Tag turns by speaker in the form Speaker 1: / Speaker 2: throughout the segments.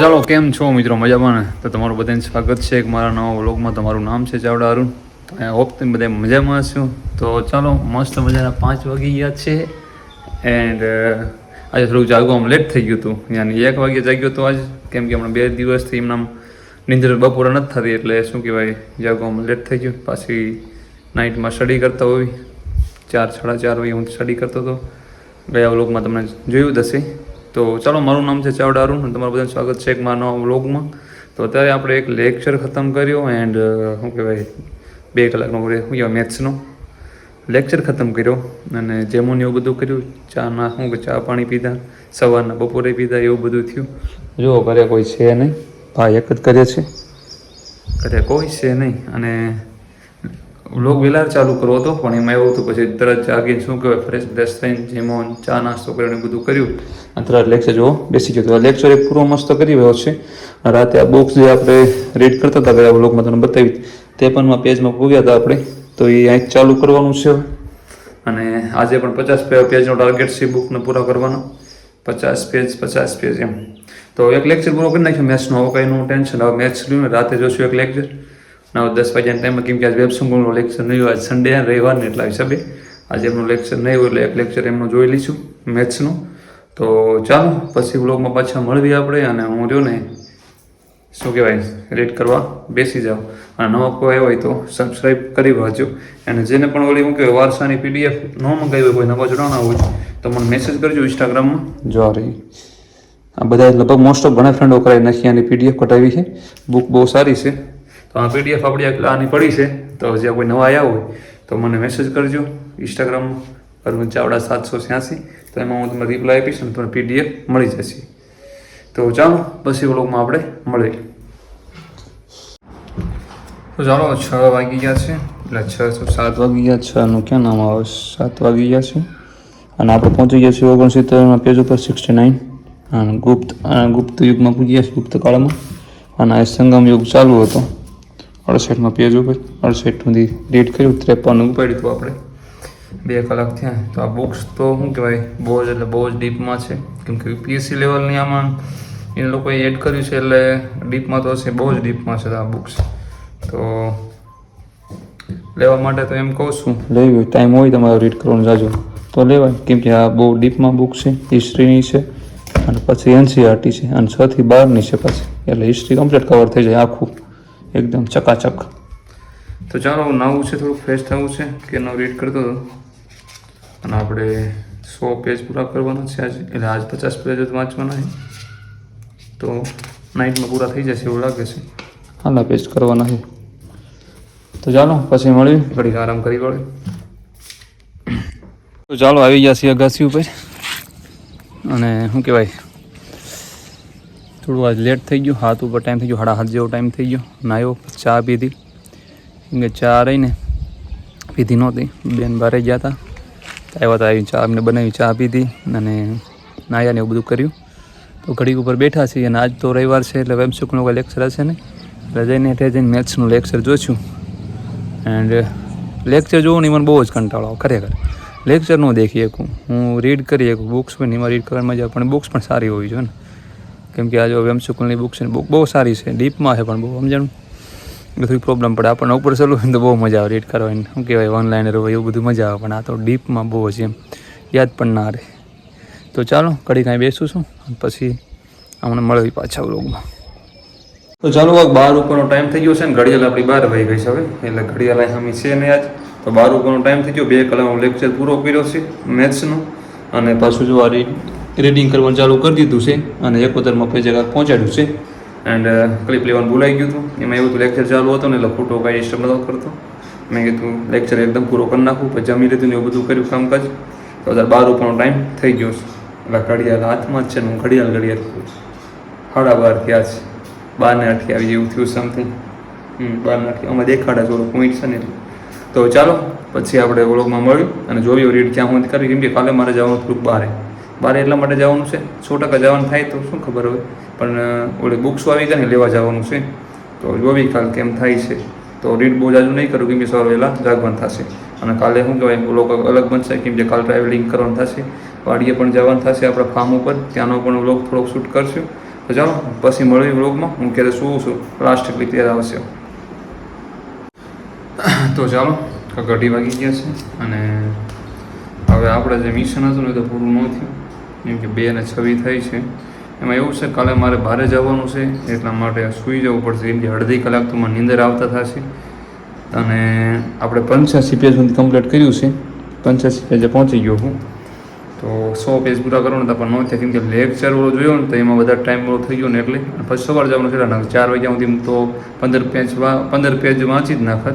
Speaker 1: ચાલો, કેમ છો મિત્રો? મજામાં ને? તો તમારું બધાને સ્વાગત છે મારા નવા વ્લોગમાં. તમારું નામ છે ચાવડા અરુણ. આઈ હોપ તમે બધા મજામાં હશો. તો ચાલો, મસ્ત મજાના પાંચ વાગી ગયા છે. એન્ડ આજે થોડુંક જાગવામાં લેટ થઈ ગયું હતું. યાની એક વાગે જાગ્યો હતો આજ. કેમ કે હમણાં બે દિવસથી એમના નિંદર બપોરે નથી થતી, એટલે શું કહેવાય જાગવામાં લેટ થઈ ગયું. પાછી નાઇટમાં સ્ટડી કરતા હોય. ચાર, સાડા ચાર વાગે હું સ્ટડી કરતો હતો. ગયા વ્લોગમાં તમને જોયું જ હશે. તો ચાલો, મારું નામ છે ચાવડા અરુણ અને તમારું બધાનું સ્વાગત છે એક મારા વ્લોગમાં. તો અત્યારે આપણે એક લેક્ચર ખતમ કર્યો એન્ડ શું કહેવાય, બે કલાકનો શું કહેવાય મેથ્સનો લેક્ચર ખતમ કર્યો અને જેમોને એવું બધું કર્યું ચા ના શું કે ચા પાણી પીધા, સવારના બપોરે પીધા, એવું બધું થયું. જુઓ, ઘરે કોઈ છે નહીં. ભાઈ એક જ કરે છે. ઘરે કોઈ છે નહીં અને વ્લોગ વિલાર ચાલુ કરવો હતો, પણ એમાં એવું હતું, પછી તરત જાગીને શું કહેવાય ફ્રેશ બ્રેશ થઈને જેમો ચા, નાસ્તો કરીને બધું કર્યું. અને તરત લેક્ચર જોવો, બેસી ગયો. તો લેક્ચર એક પૂરો મસ્ત કરી રહ્યો છે. રાતે આ બુક્સ જે આપણે રીડ કરતા હતા ગયા વ્લોગમાં તમને બતાવી ત્રેપનમાં પેજમાં પૂગ્યા હતા આપણે. તો એ અહીં ચાલુ કરવાનું છે અને આજે પણ પચાસ પેજનો ટાર્ગેટ છે બુકને પૂરા કરવાનો. પચાસ પેજ પચાસ પેજ એમ. તો એક લેક્ચર પૂરો કરી નાખ્યો મેથ્સનો હવે કંઈનું ટેન્શન હવે મેથ્સ રહ્યું રાતે જોશું એક લેક્ચર ના દસ વાગ્યાના ટાઈમમાં કેમ કે આજ વેબસંગનું લેક્ચર નહીં હોય આજ સન્ડે અને રવિવારને એટલા હિસાબે આજે એમનું લેક્ચર નહીં હોય એટલે એક લેક્ચર એમનું જોઈ લઈશું મેથ્સનું તો ચાલો, પછી વ્લોગમાં પાછા મળવી આપણે અને હું રહ્યો ને, શું કહેવાય રેડ કરવા બેસી જાઓ અને નવા કોઈ હોય તો સબસ્ક્રાઈબ કરી વાંચો અને જેને પણ ઓલી હું કહેવાય, વારસાની પીડીએફ ન મંગાવી હોય, કોઈ નવા જોડાણા હોય, તો મને મેસેજ કરજો ઇન્સ્ટાગ્રામમાં જો રહી. આ બધા લગભગ મોસ્ટ ઓફ ઘણા ફ્રેન્ડો કરાવી નાખી, આની પીડીએફ કટાવી છે. બુક બહુ સારી છે. તો આ પીડીએફ આપણી આની પડી છે. તો જ્યાં કોઈ નવા આવ્યા હોય, તો મને મેસેજ કરજો ઇન્સ્ટાગ્રામ અરવિંદ ચાવડા સાતસો છ્યાસી. તો એમાં હું તમને રિપ્લાય આપીશ અને તમને પીડીએફ મળી જશે. તો ચાલો, પછી વ્લોગમાં આપણે મળીએ. તો ચાલો, છ વાગી ગયા છે. એટલે છ સાત વાગી ગયા છ? નું ક્યાં નામ આવે? સાત વાગી ગયા છે. અને આપણે પહોંચી ગયા છીએ ઓગણસિત્તેરના પેજ ઉપર સિક્સટી નાઇન અને ગુપ્ત ગુપ્ત યુગમાં પૂજી ગયા છે, ગુપ્ત કાળમાં. અને આ સંગમ યુગ ચાલુ હતો. અડસઠમાં પેજ ઉપર અડસઠ સુધી રીડ કર્યું ત્રેપન ઉપાડ્યું હતું આપણે. બે કલાક થયા. તો આ બુક્સ તો શું કહેવાય? બહુ જ એટલે બહુ જ ડીપમાં છે. કેમ કે પીએસસી લેવલની આમાં એ લોકોએ એડ કર્યું છે એટલે ડીપમાં તો હશે બહુ જ ડીપમાં છે આ બુક્સ તો લેવા માટે તો એમ કહું છું. લેવી હોય ટાઈમ હોય તમારે રીડ કરવાનું જાજો. તો લેવાય. કેમ કે આ બહુ ડીપમાં બુક છે હિસ્ટ્રીની છે અને પછી એનસીઆરટી છે અને છ થી બારની છે પછી. એટલે હિસ્ટ્રી કમ્પ્લીટ કવર થઈ જાય આખું. એકદમ ચકાચક. તો ચાલો નવું છે થોડું ફ્રેશ થવું છે કે નવું રીડ કરતો હતો. અને આપણે સો પેજ પૂરા કરવાના છે આજે. એટલે આજ પચાસ પેજ જ વાંચવાના છે. તો નાઇટમાં પૂરા થઈ જશે એવું લાગે છે. હાલા પેજ કરવાના છે. તો ચાલો પછી મળ્યું ઘડીક આરામ કરી વળે. તો ચાલો આવી ગયા છીએ અગાસી ઉપર. અને શું કહેવાય? થોડું આજ લેટ થઈ ગયું, હાથ ઉપર ટાઈમ થઈ ગયો સાડા હાથ જેવો ટાઈમ થઈ ગયો. નાયો ચા પીધી. કેમ કે ચા રહીને પીધી નહોતી. બેન બારે ગયા હતા આવ્યા હતા આવી ચા અમને બનાવી, ચા પીધી અને નાયા ને એવું બધું કર્યું. તો ઘડીક ઉપર બેઠા છીએ અને આજ તો રવિવાર છે એટલે વેબસુકનો કોઈ લેક્ચર હશે ને એટલે જઈને એટલે જઈને મેથ્સનું લેક્ચર જોઈશું એન્ડ લેક્ચર જોવું ને મને બહુ જ કંટાળો આવે, ખરેખર. લેક્ચર ન દેખી શકું. હું રીડ કરી શકું. બુક્સ પણ એમાં રીડ કરવાની મજા પણ બુક્સ પણ સારી હોવી જોઈએ ને. કેમ કે આ જો વેમસુકુલની બુક છે બુક બહુ સારી છે. ડીપમાં છે પણ બહુ, સમજાણું? થોડી પ્રોબ્લેમ પડે. આપણને ઉપર ચાલુ હોય તો બહુ મજા આવે. રીડ કરવાની શું કહેવાય? ઓનલાઈન હોય, એવું બધું મજા આવે. પણ આ તો ડીપમાં બહુ છે એમ. યાદ પણ ના રહે. તો ચાલો કડી કાંઈ બેસું છું. પછી હમણાં મળવી પાછા વ્લોગમાં. તો ચાલો આ બાર ઉપરનો ટાઈમ થઈ ગયો છે ને. ઘડિયાળ આપણી બાર વહી ગઈ છે હવે. એટલે ઘડિયાળ અહીં છે ને આજ. તો બાર ઉપરનો ટાઈમ થઈ ગયો. બે કલાકનો લેક્ચર પૂરો કર્યો છે મેથ્સનો. અને પાછું જો આ રીડિંગ કરવાનું ચાલુ કરી દીધું છે અને એકોતરમાં કાંઈક પહોંચાડ્યું છે. એન્ડ ક્લિપ લેવાનું ભૂલાઈ ગયું હતું. એમાં એવું હતું લેક્ચર ચાલુ હતો ને એટલે ખોટો કાંઈ ડિસ્ટર્બ નતો કરતો. મેં કીધું લેક્ચર એકદમ પૂરો કરી નાખું, પછી જમી લીધું ને એવું બધું કર્યું કામકાજ. તો અત્યારે બાર ઉપરનો ટાઈમ થઈ ગયો છે. એટલે ઘડિયાળ હાથમાં જ છે ને હું ઘડિયાળ ઘડિયાળ સાડા બાર થયા છે બારને ને અઠી આવી એવું થયું સમથિંગ હમ, બારને આઠ આમાં દેખાડે થોડો પોઈન્ટ છે ને તો ચાલો, પછી આપણે વ્લોગમાં મળ્યું અને જોયું રીડ ક્યાં હું કરી. કેમ કે કાલે મારે જવાનું થોડુંક બહાર બહાર એટલા માટે જવાનું છે? સો ટકા જવાનું થાય તો શું ખબર હોય? પણ ઓલી બુક્સ આવી ગયા ને લેવા જવાનું છે? તો જોવી કાલ કેમ થાય છે? તો રીડ બહુ જાજુ નહીં કરું, કેમ કે સવાર વહેલા જાગવાનું થશે. અને કાલે શું કહેવાય લોકો અલગ બનશે કેમ કે કાલ ટ્રાવેલિંગ કરવાનું થશે. વાડીએ પણ જવાનું થશે આપણા ફાર્મ ઉપર. ત્યાંનો પણ વ્લોગ થોડોક શૂટ કરશું. તો ચાલો, પછી મળવી વ્લોગમાં હું ક્યારે શું છું લાસ્ટ બી ત્યારે આવશે. તો ચાલો અઢી વાગી ગયા છે. અને હવે આપણે જે મિશન હતું ને તો પૂરું ન થયું. કેમ કે બે અને છવ્વી થઈ છે. એમાં એવું છે, કાલે મારે બહાર જવાનું છે, એટલા માટે સૂઈ જવું પડશે. કેમ કે અડધી કલાક તો મને નીંદર આવતા થશે. અને આપણે પંચ્યાસી પેજ સુધી કમ્પ્લીટ કર્યું છે. પંચ્યાસી પેજે પહોંચી ગયો હું. તો સો પેજ પૂરા કરવાનું હતા, પણ ન થયા. કેમ કે લેક્ચર વાળો જોયો ને, તો એમાં વધારે ટાઈમ વાળો થઈ ગયો ને એટલે. પછી સવાર જવાનું છે ચાર વાગ્યા સુધી તો પંદર પેજ પંદર પેજ વાંચી જ નાખત.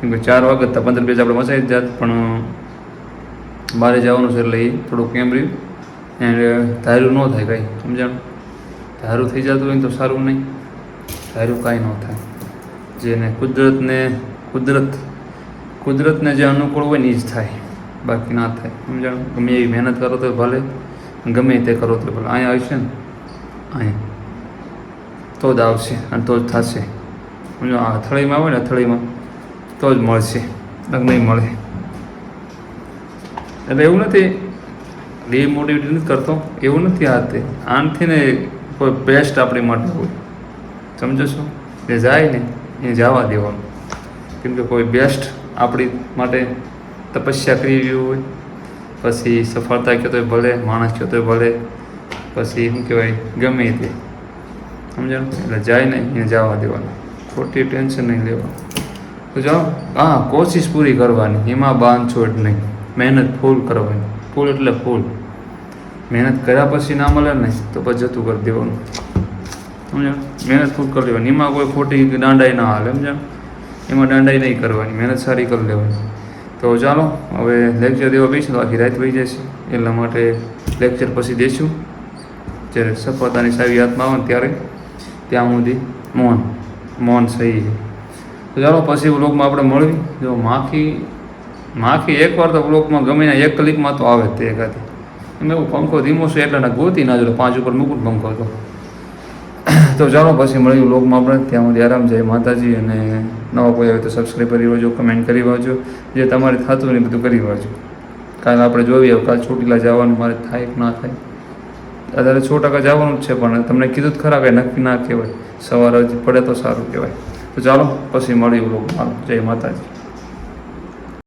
Speaker 1: કેમ કે ચાર હતા, પંદર પેજ આપણે વાંચાઈ જ જાત. પણ બહાર જવાનું છે એટલે એ થોડુંક કેમ રહ્યું. એન્ડ ધાર્યું ન થાય કાંઈ, સમજાણ? ધારું થઈ જતું હોય ને તો સારું નહીં. ધાર્યું કાંઈ ન થાય. જેને કુદરતને, કુદરત, કુદરતને જે અનુકૂળ હોય ને એ જ થાય. બાકી ના થાય, સમજાણ? ગમે એવી મહેનત કરો તો ભલે, ગમે તે કરો તો ભલે. અહીંયા આવશે ને? અહીંયા. તો જ આવશે અને તો જ થશે. સમજો? આ અથળીમાં આવે ને અથળીમાં તો જ મળશે. નહીં મળે. એટલે એવું નથી ડિમોટિવેટ નથી કરતો. એવું નથી આ તે. આનથી ને કોઈ બેસ્ટ આપણી માટે હોય. સમજો છો? જે જાય ને એ જવા દેવાનું. કેમ કે કોઈ બેસ્ટ આપણી માટે તપસ્યા કરી રહ્યું હોય, પછી સફળતા કહેતો હોય ભલે, માણસ કહેતો હોય ભલે, પછી શું કહેવાય, ગમે તે. સમજાણું? એટલે જાય ને અહીંયા જવા દેવાનું. ખોટી ટેન્શન નહીં લેવાનું. તો જાઓ. હા, કોશિશ પૂરી કરવાની. એમાં બાંધછોડ નહીં. મહેનત ફૂલ કરવાની. ફૂલ એટલે ફૂલ. મહેનત કર્યા પછી ના મળે ને, તો પછી જતું કરી દેવાનું. સમજો મહેનત ફૂલ કરી લેવાની એમાં કોઈ ખોટી દાંડાઈ ના હાલે સમજો એમાં દાંડાઈ નહીં કરવાની. મહેનત સારી કરી લેવાની. તો ચાલો, હવે લેક્ચર દેવા બેસીશું તો આખી રાત વહી જશે. એટલા માટે લેક્ચર પછી દેશું જ્યારે સફળતાની સારી હાથમાં આવે ત્યારે ત્યાં સુધી મૌન મૌન સહી છે. તો ચાલો, પછી વ્લોગમાં આપણે મળવી. જો માખી માખી એકવાર તો બ્લોકમાં ગમે ને એક ક્લિકમાં તો આવે તે એકાદી. એમ એવું પંખો ધીમો છે એટલે ગોતી ના જોડે પાંચ ઉપર મૂકું પંખો તો તો ચાલો પછી મળ્યું બ્લોગમાં આપણે. ત્યાં સુધી આરામ જાય માતાજી અને નવા કોઈ આવે તો સબસ્ક્રાઈબ કરી વાંચો કમેન્ટ કરી વાંચો. જે તમારે થતું ને બધું કરી વાંચો. કાલે આપણે જોઈએ, કાલે ચોટીલા જવાનું, મારે થાય કે ના થાય. અત્યારે સો ટકા જવાનું જ છે, પણ તમને કીધું જ ખરા કે નક્કી ના કહેવાય. સવારે પડે તો સારું કહેવાય. તો ચાલો, પછી મળ્યું બ્લોગમાં જય માતાજી.